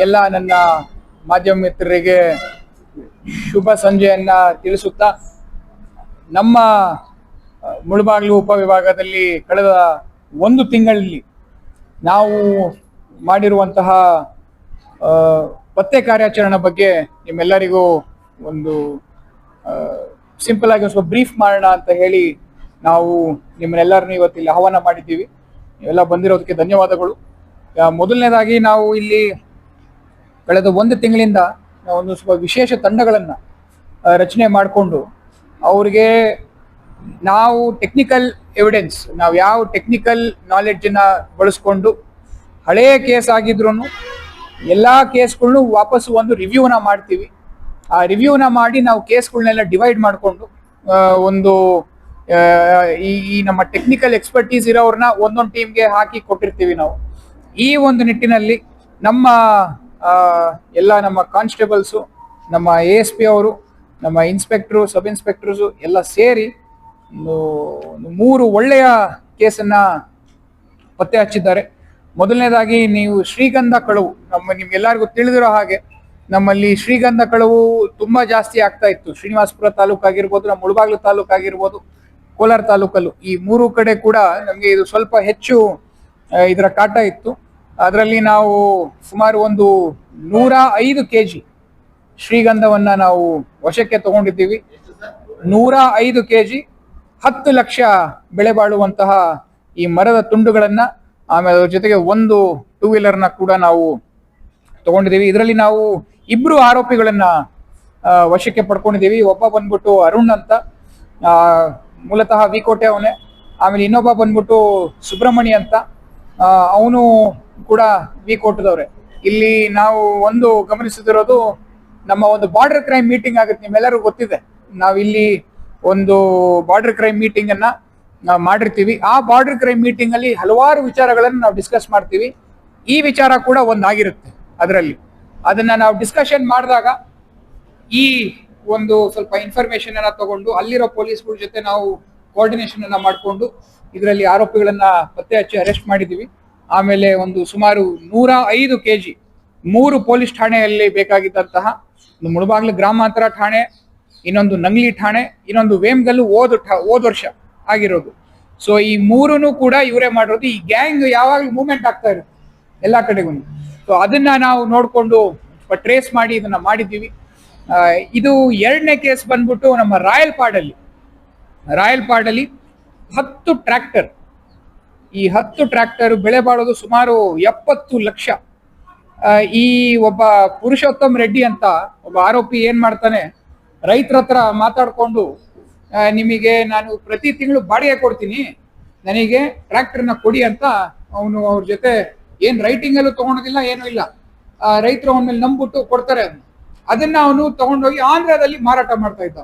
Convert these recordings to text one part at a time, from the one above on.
ಎಲ್ಲ ನನ್ನ ಮಾಧ್ಯಮ ಮಿತ್ರರಿಗೆ ಶುಭ ಸಂಜೆಯನ್ನ ತಿಳಿಸುತ್ತಾ ನಮ್ಮ ಮುಳುಬಾಗಿಲು ಉಪವಿಭಾಗದಲ್ಲಿ ಕಳೆದ ಒಂದು ತಿಂಗಳಲ್ಲಿ ನಾವು ಮಾಡಿರುವಂತಹ ಪತ್ತೆ ಕಾರ್ಯಾಚರಣೆ ಬಗ್ಗೆ ನಿಮ್ಮೆಲ್ಲರಿಗೂ ಒಂದು ಸಿಂಪಲ್ ಆಗಿ ಸ್ವಲ್ಪ ಬ್ರೀಫ್ ಮಾಡೋಣ ಅಂತ ಹೇಳಿ ನಾವು ನಿಮ್ಮನ್ನೆಲ್ಲರನ್ನೂ ಇವತ್ತಿಲ್ಲಿ ಆಹ್ವಾನ ಮಾಡಿದ್ದೀವಿ. ನೀವೆಲ್ಲ ಬಂದಿರೋದಕ್ಕೆ ಧನ್ಯವಾದಗಳು. ಮೊದಲನೇದಾಗಿ ನಾವು ಇಲ್ಲಿ ಕಳೆದ ಒಂದು ತಿಂಗಳಿಂದ ಒಂದು ಸ್ವಲ್ಪ ವಿಶೇಷ ತಂಡಗಳನ್ನು ರಚನೆ ಮಾಡಿಕೊಂಡು ಅವರಿಗೆ ನಾವು ಟೆಕ್ನಿಕಲ್ ಎವಿಡೆನ್ಸ್ ನಾವು ಯಾವ ಟೆಕ್ನಿಕಲ್ ನಾಲೆಡ್ಜನ್ನು ಬಳಸ್ಕೊಂಡು ಹಳೆಯ ಕೇಸ್ ಆಗಿದ್ರು ಎಲ್ಲ ಕೇಸ್ಗಳ್ನು ವಾಪಸ್ ಒಂದು ರಿವ್ಯೂನ ಮಾಡ್ತೀವಿ. ಆ ರಿವ್ಯೂನ ಮಾಡಿ ನಾವು ಕೇಸ್ಗಳನ್ನೆಲ್ಲ ಡಿವೈಡ್ ಮಾಡಿಕೊಂಡು ಒಂದು ಈ ನಮ್ಮ ಟೆಕ್ನಿಕಲ್ ಎಕ್ಸ್ಪರ್ಟೀಸ್ ಇರೋರನ್ನ ಒಂದೊಂದು ಟೀಮ್ಗೆ ಹಾಕಿ ಕೊಟ್ಟಿರ್ತೀವಿ ನಾವು. ಈ ಒಂದು ನಿಟ್ಟಿನಲ್ಲಿ ನಮ್ಮ ಎಲ್ಲ ನಮ್ಮ ಕಾನ್ಸ್ಟೇಬಲ್ಸು, ನಮ್ಮ ಎ ಎಸ್ ಪಿ ಅವರು, ನಮ್ಮ ಇನ್ಸ್ಪೆಕ್ಟ್ರು, ಸಬ್ ಇನ್ಸ್ಪೆಕ್ಟರ್ಸು ಎಲ್ಲ ಸೇರಿ ಮೂರು ಒಳ್ಳೆಯ ಕೇಸನ್ನ ಪತ್ತೆ ಹಚ್ಚಿದ್ದಾರೆ. ಮೊದಲನೇದಾಗಿ ನೀವು ಶ್ರೀಗಂಧ ಕಳವು, ನಮ್ಮ ನಿಮ್ಗೆಲ್ಲರಿಗೂ ತಿಳಿದಿರೋ ಹಾಗೆ, ನಮ್ಮಲ್ಲಿ ಶ್ರೀಗಂಧ ಕಳವು ತುಂಬ ಜಾಸ್ತಿ ಆಗ್ತಾ ಇತ್ತು. ಶ್ರೀನಿವಾಸಪುರ ತಾಲೂಕು ಆಗಿರ್ಬೋದು, ನಮ್ಮ ಮುಳಬಾಗ್ಲು ತಾಲೂಕು ಆಗಿರ್ಬೋದು, ಕೋಲಾರ ತಾಲೂಕಲ್ಲೂ ಈ ಮೂರು ಕಡೆ ಕೂಡ ನಮಗೆ ಇದು ಸ್ವಲ್ಪ ಹೆಚ್ಚು ಇದರ ಕಾಟ ಇತ್ತು. ಅದರಲ್ಲಿ ನಾವು ಸುಮಾರು ಒಂದು ನೂರ ಐದು ಕೆ ಜಿ ಶ್ರೀಗಂಧವನ್ನ ನಾವು ವಶಕ್ಕೆ ತಗೊಂಡಿದ್ದೀವಿ. ನೂರ ಐದು ಕೆ ಜಿ ಹತ್ತು ಲಕ್ಷ ಬೆಳೆ ಬಾಳುವಂತಹ ಈ ಮರದ ತುಂಡುಗಳನ್ನ, ಆಮೇಲೆ ಅದ್ರ ಜೊತೆಗೆ ಒಂದು ಟೂ ವೀಲರ್ನ ಕೂಡ ನಾವು ತಗೊಂಡಿದ್ದೀವಿ. ಇದರಲ್ಲಿ ನಾವು ಇಬ್ಬರು ಆರೋಪಿಗಳನ್ನ ವಶಕ್ಕೆ ಪಡ್ಕೊಂಡಿದ್ದೀವಿ. ಒಬ್ಬ ಬಂದ್ಬಿಟ್ಟು ಅರುಣ್ ಅಂತ ಮೂಲತಃ ವಿಕೋಟೆ ಅವನೇ. ಆಮೇಲೆ ಇನ್ನೊಬ್ಬ ಬಂದ್ಬಿಟ್ಟು ಸುಬ್ರಹ್ಮಣಿ ಅಂತ ಅವನು ಕೂಡ ವಿ ಕೋಟದವ್ರೆ ಇಲ್ಲಿ ನಾವು ಒಂದು ಗಮನಿಸುತ್ತಿರೋದು ನಮ್ಮ ಒಂದು ಬಾರ್ಡರ್ ಕ್ರೈಮ್ ಮೀಟಿಂಗ್ ಆಗುತ್ತೆ, ನಿಮ್ಮೆಲ್ಲರಿಗೂ ಗೊತ್ತಿದೆ. ನಾವಿಲ್ಲಿ ಒಂದು ಬಾರ್ಡರ್ ಕ್ರೈಮ್ ಮೀಟಿಂಗ್ ಅನ್ನ ನಾವು ಮಾಡಿರ್ತೀವಿ. ಆ ಬಾರ್ಡರ್ ಕ್ರೈಮ್ ಮೀಟಿಂಗ್ ಅಲ್ಲಿ ಹಲವಾರು ವಿಚಾರಗಳನ್ನು ನಾವು ಡಿಸ್ಕಸ್ ಮಾಡ್ತೀವಿ. ಈ ವಿಚಾರ ಕೂಡ ಒಂದಾಗಿರುತ್ತೆ ಅದರಲ್ಲಿ. ಅದನ್ನ ನಾವು ಡಿಸ್ಕಷನ್ ಮಾಡಿದಾಗ ಈ ಒಂದು ಸ್ವಲ್ಪ ಇನ್ಫಾರ್ಮೇಶನ್ ಅನ್ನ ತಗೊಂಡು ಅಲ್ಲಿರೋ ಪೊಲೀಸ್ಗಳ ಜೊತೆ ನಾವು ಕೋಆರ್ಡಿನೇಷನ್ ಅನ್ನ ಮಾಡಿಕೊಂಡು ಇದರಲ್ಲಿ ಆರೋಪಿಗಳನ್ನ ಪತ್ತೆ ಹಚ್ಚಿ ಅರೆಸ್ಟ್ ಮಾಡಿದೀವಿ. ಆಮೇಲೆ ಒಂದು ಸುಮಾರು ನೂರ ಐದು ಕೆ ಜಿ ಮೂರು ಪೊಲೀಸ್ ಠಾಣೆಯಲ್ಲಿ ಬೇಕಾಗಿದ್ದಂತಹ ಒಂದು ಮುಳಬಾಗ್ಲು ಗ್ರಾಮಾಂತರ ಠಾಣೆ, ಇನ್ನೊಂದು ನಂಗ್ಲಿ ಠಾಣೆ, ಇನ್ನೊಂದು ವೇಮ್ಗಲ್ಲು ಓದು ಹೋದ ವರ್ಷ ಆಗಿರೋದು. ಸೊ ಈ ಮೂರೂ ಕೂಡ ಇವರೇ ಮಾಡಿರೋದು. ಈ ಗ್ಯಾಂಗ್ ಯಾವಾಗಲೂ ಮೂವ್ಮೆಂಟ್ ಆಗ್ತಾ ಇರುತ್ತೆ ಎಲ್ಲ ಕಡೆಗೂ. ಸೊ ಅದನ್ನ ನಾವು ನೋಡಿಕೊಂಡು ಟ್ರೇಸ್ ಮಾಡಿ ಇದನ್ನ ಮಾಡಿದ್ದೀವಿ. ಇದು ಎರಡನೇ ಕೇಸ್ ಬಂದ್ಬಿಟ್ಟು ನಮ್ಮ ರಾಯಲ್ ಪಾಡಲ್ಲಿ ರಾಯಲ್ ಪಾಡಲ್ಲಿ ಹತ್ತು ಟ್ರ್ಯಾಕ್ಟರ್ ಈ ಹತ್ತು ಟ್ರ್ಯಾಕ್ಟರ್ ಬೆಳೆ ಬಾಳೋದು ಸುಮಾರು ಎಪ್ಪತ್ತು ಲಕ್ಷ ಈ ಒಬ್ಬ ಪುರುಷೋತ್ತಮ್ ರೆಡ್ಡಿ ಅಂತ ಒಬ್ಬ ಆರೋಪಿ ಏನ್ ಮಾಡ್ತಾನೆ, ರೈತರ ಹತ್ರ ಮಾತಾಡ್ಕೊಂಡು ನಿಮಗೆ ನಾನು ಪ್ರತಿ ತಿಂಗಳು ಬಾಡಿಗೆ ಕೊಡ್ತೀನಿ, ನನಗೆ ಟ್ರ್ಯಾಕ್ಟರ್ನ ಕೊಡಿ ಅಂತ ಅವನು ಅವ್ರ ಜೊತೆ ಏನು ರೈಟಿಂಗ್ ಅಲ್ಲೂ ತಗೊಳೋದಿಲ್ಲ ಏನೂ ಇಲ್ಲ ರೈತರು ಅವನ ಮೇಲೆ ನಂಬಿಟ್ಟು ಕೊಡ್ತಾರೆ ಅದನ್ನ. ಅವನು ತಗೊಂಡೋಗಿ ಆಂಧ್ರದಲ್ಲಿ ಮಾರಾಟ ಮಾಡ್ತಾ ಇದ್ದ.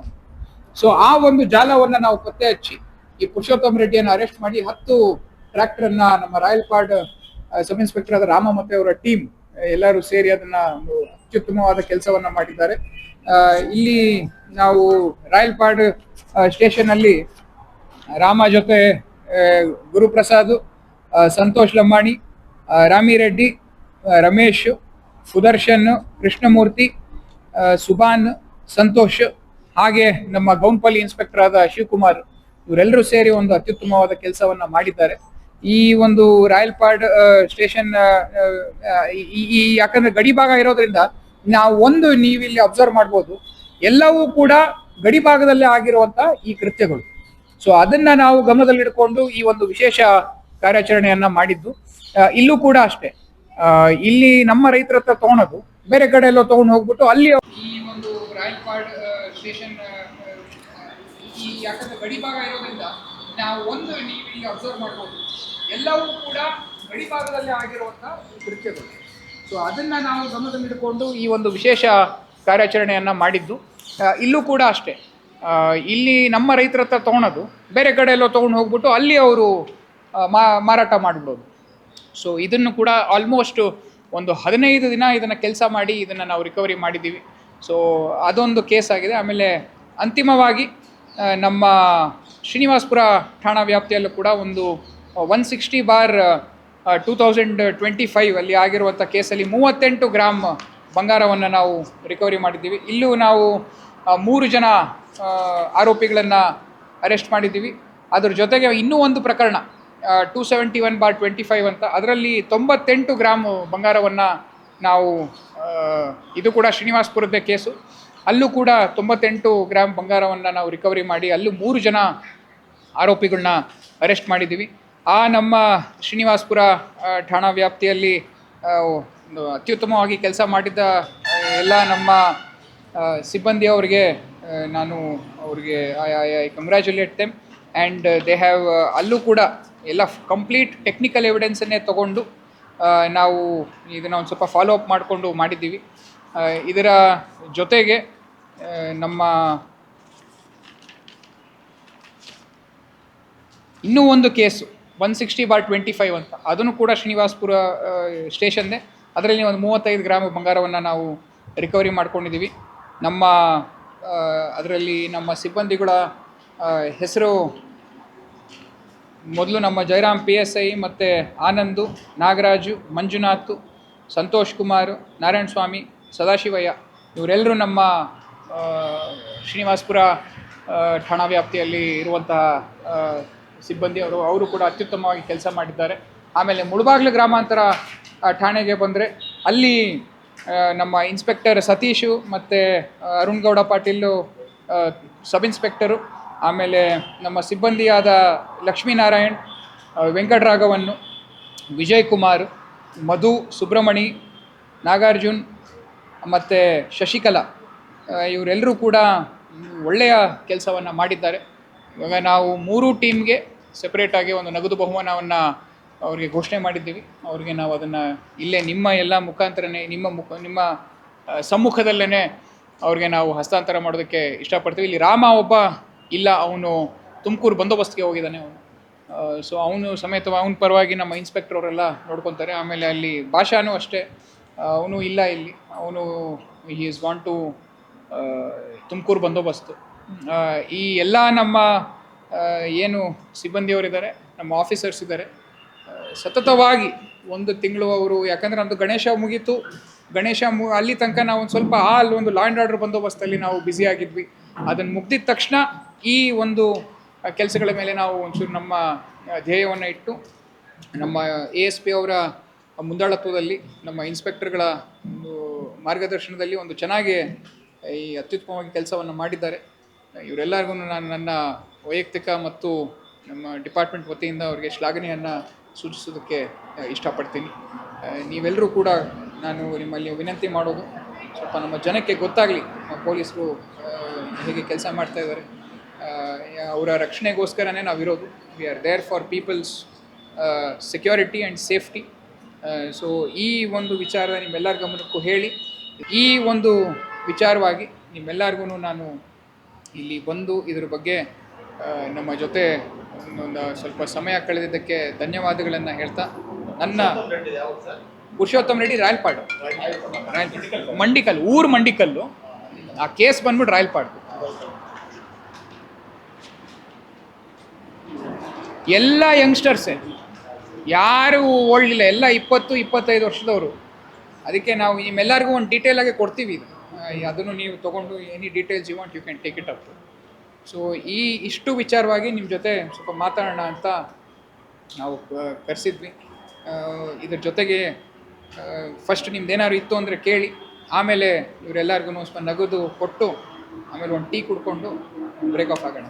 ಸೊ ಆ ಒಂದು ಜಾಲವನ್ನ ನಾವು ಪತ್ತೆ ಹಚ್ಚಿ, ಈ ಪುರುಷೋತ್ತಮ್ ರೆಡ್ಡಿಯನ್ನು ಅರೆಸ್ಟ್ ಮಾಡಿ ಹತ್ತು ಟ್ರ್ಯಾಕ್ಟರ್ ಅನ್ನ ನಮ್ಮ ರಾಯಲ್ ಪಾಡ್ ಸಬ್ ಇನ್ಸ್ಪೆಕ್ಟರ್ ಆದ ರಾಮ ಮತ್ತೆ ಅವರ ಟೀಮ್ ಎಲ್ಲರೂ ಸೇರಿ ಅದನ್ನ ಒಂದು ಅತ್ಯುತ್ತಮವಾದ ಕೆಲಸವನ್ನ ಮಾಡಿದ್ದಾರೆ. ಇಲ್ಲಿ ನಾವು ರಾಯಲ್ ಪಾಡ್ ಸ್ಟೇಷನ್ ಅಲ್ಲಿ ರಾಮ ಜೊತೆ ಗುರುಪ್ರಸಾದ್ ಸಂತೋಷ್ ಲಂಬಾಣಿ ರಾಮಿ ರಾಮಿರೆಡ್ಡಿ ರಮೇಶ್, ಸುದರ್ಶನ್, ಕೃಷ್ಣಮೂರ್ತಿ ಸುಬಾನ್ ಸಂತೋಷ್, ಹಾಗೆ ನಮ್ಮ ಗೌನ್ಪಲ್ಲಿ ಇನ್ಸ್ಪೆಕ್ಟರ್ ಆದ ಶಿವಕುಮಾರ್, ಇವರೆಲ್ಲರೂ ಸೇರಿ ಒಂದು ಅತ್ಯುತ್ತಮವಾದ ಕೆಲಸವನ್ನ ಮಾಡಿದ್ದಾರೆ. ಈ ಒಂದು ರಾಯಲ್ ರಾಯಲ್ಪಾಡ್ ಸ್ಟೇಷನ್ ಈ ಯಾಕಂದ್ರೆ ಗಡಿ ಭಾಗ ಇರೋದ್ರಿಂದ ನಾವು ಒಂದು ನೀವಿಲ್ಲಿ ಅಬ್ಸರ್ವ್ ಮಾಡ್ಬೋದು. ಎಲ್ಲವೂ ಕೂಡ ಗಡಿ ಭಾಗದಲ್ಲೇ ಆಗಿರುವಂತ ಈ ಕೃತ್ಯಗಳು. ಸೊ ಅದನ್ನ ನಾವು ಗಮನದಲ್ಲಿಟ್ಕೊಂಡು ಈ ಒಂದು ವಿಶೇಷ ಕಾರ್ಯಾಚರಣೆಯನ್ನ ಮಾಡಿದ್ದು. ಇಲ್ಲೂ ಕೂಡ ಅಷ್ಟೇ. ಇಲ್ಲಿ ನಮ್ಮ ರೈತರ ಹತ್ರ ತಗೊಳೋದು, ಬೇರೆ ಕಡೆ ಎಲ್ಲೋ ತಗೊಂಡು ಹೋಗ್ಬಿಟ್ಟು ಅಲ್ಲಿ ಈ ಒಂದು ರಾಯಲ್ ರಾಯಲ್ಪಾಡ್ ಸ್ಟೇಷನ್ ಯಾಕಂದ್ರೆ ಗಡಿ ಭಾಗ ಇರೋದ್ರಿಂದ ನಾವು ಒಂದು ನೀವು ಇಲ್ಲಿ ಅಬ್ಸರ್ವ್ ಮಾಡ್ಬೋದು. ಎಲ್ಲವೂ ಕೂಡ ಗಡಿ ಭಾಗದಲ್ಲಿ ಆಗಿರುವಂತ ಕೃತ್ಯಗಳು ಸೊ ಅದನ್ನ ನಾವು ಗಮನದಲ್ಲಿಟ್ಟುಕೊಂಡು ಈ ಒಂದು ವಿಶೇಷ ಕಾರ್ಯಾಚರಣೆಯನ್ನು ಮಾಡಿದ್ದು. ಇಲ್ಲೂ ಕೂಡ ಅಷ್ಟೇ. ಇಲ್ಲಿ ನಮ್ಮ ರೈತರ ಹತ್ರ ತಗೊಳೋದು, ಬೇರೆ ಕಡೆ ಎಲ್ಲೋ ತೊಗೊಂಡು ಹೋಗ್ಬಿಟ್ಟು ಅಲ್ಲಿ ಅವರು ಮಾರಾಟ ಮಾಡಿಬಿಡೋದು. ಸೊ ಇದನ್ನು ಕೂಡ ಆಲ್ಮೋಸ್ಟ್ ಒಂದು ಹದಿನೈದು ದಿನ ಇದನ್ನು ಕೆಲಸ ಮಾಡಿ ಇದನ್ನು ನಾವು ರಿಕವರಿ ಮಾಡಿದ್ದೀವಿ. ಸೊ ಅದೊಂದು ಕೇಸ್ ಆಗಿದೆ. ಆಮೇಲೆ ಅಂತಿಮವಾಗಿ ನಮ್ಮ ಶ್ರೀನಿವಾಸ್ಪುರ ಠಾಣಾ ವ್ಯಾಪ್ತಿಯಲ್ಲೂ ಕೂಡ ಒಂದು one sixty bar two thousand twenty five ಅಲ್ಲಿ ಆಗಿರುವಂಥ ಕೇಸಲ್ಲಿ ಮೂವತ್ತೆಂಟು ಗ್ರಾಮ್ ಬಂಗಾರವನ್ನು ನಾವು ರಿಕವರಿ ಮಾಡಿದ್ದೀವಿ. ಇಲ್ಲೂ ನಾವು ಮೂರು ಜನ ಆರೋಪಿಗಳನ್ನು ಅರೆಸ್ಟ್ ಮಾಡಿದ್ದೀವಿ. ಅದ್ರ ಜೊತೆಗೆ ಇನ್ನೂ ಒಂದು ಪ್ರಕರಣ two seventy one bar twenty five ಅಂತ. ಅದರಲ್ಲಿ ತೊಂಬತ್ತೆಂಟು ಗ್ರಾಮ್ ಬಂಗಾರವನ್ನು ನಾವು ಇದು ಕೂಡ ಶ್ರೀನಿವಾಸ್ಪುರದ ಕೇಸು. ಅಲ್ಲೂ ಕೂಡ ತೊಂಬತ್ತೆಂಟು ಗ್ರಾಮ್ ಬಂಗಾರವನ್ನು ನಾವು ರಿಕವರಿ ಮಾಡಿ, ಅಲ್ಲೂ ಮೂರು ಜನ ಆರೋಪಿಗಳನ್ನ ಅರೆಸ್ಟ್ ಮಾಡಿದ್ದೀವಿ. ಆ ನಮ್ಮ ಶ್ರೀನಿವಾಸ್ಪುರ ಠಾಣಾ ವ್ಯಾಪ್ತಿಯಲ್ಲಿ ಅತ್ಯುತ್ತಮವಾಗಿ ಕೆಲಸ ಮಾಡಿದ್ದ ಎಲ್ಲ ನಮ್ಮ ಸಿಬ್ಬಂದಿಯವ್ರಿಗೆ ನಾನು ಅವ್ರಿಗೆ I congratulate them and they have ಅಲ್ಲೂ ಕೂಡ ಎಲ್ಲ ಕಂಪ್ಲೀಟ್ ಟೆಕ್ನಿಕಲ್ ಎವಿಡೆನ್ಸನ್ನೇ ತಗೊಂಡು ನಾವು ಇದನ್ನು ಒಂದು ಸ್ವಲ್ಪ ಫಾಲೋ ಅಪ್ ಮಾಡಿಕೊಂಡು ಮಾಡಿದ್ದೀವಿ. ಇದರ ಜೊತೆಗೆ ನಮ್ಮ ಇನ್ನೂ ಒಂದು case one sixty bar twenty five ಅಂತ. ಅದನ್ನು ಕೂಡ ಶ್ರೀನಿವಾಸ್ಪುರ ಸ್ಟೇಷನ್ನೇ. ಅದರಲ್ಲಿ ಒಂದು ಮೂವತ್ತೈದು ಗ್ರಾಮ್ ಬಂಗಾರವನ್ನು ನಾವು ರಿಕವರಿ ಮಾಡ್ಕೊಂಡಿದ್ದೀವಿ. ನಮ್ಮ ಅದರಲ್ಲಿ ನಮ್ಮ ಸಿಬ್ಬಂದಿಗಳ ಹೆಸರು ಮೊದಲು ನಮ್ಮ ಜಯರಾಮ್ ಪಿ ಎಸ್ ಐ ಮತ್ತು ಆನಂದು, ನಾಗರಾಜು, ಮಂಜುನಾಥ್, ಸಂತೋಷ್ ಕುಮಾರ್, ನಾರಾಯಣ ಸ್ವಾಮಿ, ಸದಾಶಿವಯ್ಯ, ಇವರೆಲ್ಲರೂ ನಮ್ಮ ಶ್ರೀನಿವಾಸ್ಪುರ ಠಾಣಾ ವ್ಯಾಪ್ತಿಯಲ್ಲಿ ಇರುವಂತಹ ಸಿಬ್ಬಂದಿ ಅವರು ಅವರು ಕೂಡ ಅತ್ಯುತ್ತಮವಾಗಿ ಕೆಲಸ ಮಾಡಿದ್ದಾರೆ. ಆಮೇಲೆ ಮುಳಬಾಗ್ಲು ಗ್ರಾಮಾಂತರ ಠಾಣೆಗೆ ಬಂದರೆ ಅಲ್ಲಿ ನಮ್ಮ ಇನ್ಸ್ಪೆಕ್ಟರ್ ಸತೀಶು ಮತ್ತು ಅರುಣ್ ಗೌಡ ಪಾಟೀಲು ಸಬ್ ಇನ್ಸ್ಪೆಕ್ಟರು ಆಮೇಲೆ ನಮ್ಮ ಸಿಬ್ಬಂದಿಯಾದ ಲಕ್ಷ್ಮೀನಾರಾಯಣ್ ವೆಂಕಟರಾಘವನ್ನು ವಿಜಯ್ ಕುಮಾರ್ ಮಧು ಸುಬ್ರಹ್ಮಣಿ, ನಾಗಾರ್ಜುನ್ ಮತ್ತು ಶಶಿಕಲಾ ಇವರೆಲ್ಲರೂ ಕೂಡ ಒಳ್ಳೆಯ ಕೆಲಸವನ್ನು ಮಾಡಿದ್ದಾರೆ. ಇವಾಗ ನಾವು ಮೂರು ಟೀಮ್ಗೆ ಸೆಪ್ರೇಟಾಗಿ ಒಂದು ನಗದು ಬಹುಮಾನವನ್ನು ಅವರಿಗೆ ಘೋಷಣೆ ಮಾಡಿದ್ದೀವಿ. ಅವ್ರಿಗೆ ನಾವು ಅದನ್ನು ಇಲ್ಲೇ ನಿಮ್ಮ ಎಲ್ಲ ಮುಖಾಂತರನೇ, ನಿಮ್ಮ ಮುಖ, ನಿಮ್ಮ ಸಮ್ಮುಖದಲ್ಲೇ ಅವ್ರಿಗೆ ನಾವು ಹಸ್ತಾಂತರ ಮಾಡೋದಕ್ಕೆ ಇಷ್ಟಪಡ್ತೀವಿ. ಇಲ್ಲಿ ರಾಮ ಒಬ್ಬ ಇಲ್ಲ, ಅವನು ತುಮಕೂರು ಬಂದೋಬಸ್ತ್ಗೆ ಹೋಗಿದ್ದಾನೆ ಅವನು. ಸೊ ಅವನು ಸಮೇತ ಅವನ ಪರವಾಗಿ ನಮ್ಮ ಇನ್ಸ್ಪೆಕ್ಟರ್ ಅವರೆಲ್ಲ ನೋಡ್ಕೊತಾರೆ. ಆಮೇಲೆ ಅಲ್ಲಿ ಭಾಷಾನೂ ಅಷ್ಟೇ. ಅವನು ಇಲ್ಲ ಇಲ್ಲಿ. ಅವನು he is want to Tumakuru bandobast. ಈ ಎಲ್ಲ ನಮ್ಮ ಏನು ಸಿಬ್ಬಂದಿಯವರಿದ್ದಾರೆ, ನಮ್ಮ ಆಫೀಸರ್ಸ್ ಇದ್ದಾರೆ ಸತತವಾಗಿ ಒಂದು ತಿಂಗಳು ಅವರು, ಯಾಕಂದರೆ ನಮ್ಮದು ಗಣೇಶ ಮುಗೀತು. ಗಣೇಶ ಮು, ಅಲ್ಲಿ ತನಕ ನಾವು ಒಂದು ಸ್ವಲ್ಪ ಆ ಅಲ್ಲಿ ಒಂದು ಲಾ ಆ್ಯಂಡ್ ಆರ್ಡರ್ ಬಂದೋಬಸ್ತಲ್ಲಿ ನಾವು ಬ್ಯುಸಿ ಆಗಿದ್ವಿ. ಅದನ್ನು ಮುಗ್ದಿದ ತಕ್ಷಣ ಈ ಒಂದು ಕೆಲಸಗಳ ಮೇಲೆ ನಾವು ಒಂಚೂರು ನಮ್ಮ ಧ್ಯೇಯವನ್ನು ಇಟ್ಟು, ನಮ್ಮ ಎ ಎಸ್ ಪಿ ಅವರ ಮುಂದಾಳತ್ವದಲ್ಲಿ, ನಮ್ಮ ಇನ್ಸ್ಪೆಕ್ಟರ್ಗಳ ಒಂದು ಮಾರ್ಗದರ್ಶನದಲ್ಲಿ ಒಂದು ಚೆನ್ನಾಗಿ, ಈ ಅತ್ಯುತ್ತಮವಾಗಿ ಕೆಲಸವನ್ನು ಮಾಡಿದ್ದಾರೆ. ಇವರೆಲ್ಲರಿಗೂ ನಾನು ನನ್ನ ವೈಯಕ್ತಿಕ ಮತ್ತು ನಮ್ಮ ಡಿಪಾರ್ಟ್ಮೆಂಟ್ ವತಿಯಿಂದ ಅವರಿಗೆ ಶ್ಲಾಘನೆಯನ್ನು ಸೂಚಿಸೋದಕ್ಕೆ ಇಷ್ಟಪಡ್ತೀನಿ. ನೀವೆಲ್ಲರೂ ಕೂಡ ನಾನು ನಿಮ್ಮಲ್ಲಿ ವಿನಂತಿ ಮಾಡೋದು ಸ್ವಲ್ಪ ನಮ್ಮ ಜನಕ್ಕೆ ಗೊತ್ತಾಗಲಿ ಪೊಲೀಸರು ಹೇಗೆ ಕೆಲಸ ಮಾಡ್ತಾ ಇದ್ದಾರೆ. ಅವರ ರಕ್ಷಣೆಗೋಸ್ಕರನೇ ನಾವು ಇರೋದು. We are there for people's security and safety so ಈ ಒಂದು ವಿಚಾರ ನಿಮ್ಮೆಲ್ಲರ ಗಮನಕ್ಕೂ ಹೇಳಿ, ಈ ಒಂದು ವಿಚಾರವಾಗಿ ನಿಮ್ಮೆಲ್ಲರಿಗೂ ನಾನು ಇಲ್ಲಿ ಬಂದು ಇದ್ರ ಬಗ್ಗೆ ನಮ್ಮ ಜೊತೆ ಒಂದು ಸ್ವಲ್ಪ ಸಮಯ ಕಳೆದಿದ್ದಕ್ಕೆ ಧನ್ಯವಾದಗಳನ್ನು ಹೇಳ್ತಾ, ನನ್ನ ಪುರುಷೋತ್ತಮ ರೆಡ್ಡಿ ರಾಯಲ್ ಪಾಡು ಮಂಡಿಕಲ್ಲು, ಊರು ಮಂಡಿಕಲ್ಲು. ಆ ಕೇಸ್ ಬಂದ್ಬಿಟ್ಟು ರಾಯಲ್ಪಾಡು. ಎಲ್ಲ ಯಂಗ್ಸ್ಟರ್ಸೇ, ಯಾರು ಓಲ್ಡಿಲ್ಲ ಎಲ್ಲ ಇಪ್ಪತ್ತು, ಇಪ್ಪತ್ತೈದು ವರ್ಷದವರು. ಅದಕ್ಕೆ ನಾವು ನಿಮ್ಮೆಲ್ಲರಿಗೂ ಒಂದು ಡೀಟೇಲ್ ಆಗಿ ಕೊಡ್ತೀವಿ ಇದು. ಅದನ್ನು ನೀವು ತೊಗೊಂಡು any details you want you can take it up so ಈ ಇಷ್ಟು ವಿಚಾರವಾಗಿ ನಿಮ್ಮ ಜೊತೆ ಸ್ವಲ್ಪ ಮಾತಾಡೋಣ ಅಂತ ನಾವು ಕರೆಸಿದ್ವಿ. ಇದ್ರ ಜೊತೆಗೆ ಫಸ್ಟ್ ನಿಮ್ದು ಏನಾದ್ರು ಇತ್ತು ಅಂದರೆ ಕೇಳಿ. ಆಮೇಲೆ ಇವರೆಲ್ಲರಿಗೂ ಸ್ವಲ್ಪ ನಗದು ಕೊಟ್ಟು, ಆಮೇಲೆ ಒಂದು ಟೀ ಕುಡ್ಕೊಂಡು ಬ್ರೇಕ್ ಆಫ್ ಆಗೋಣ.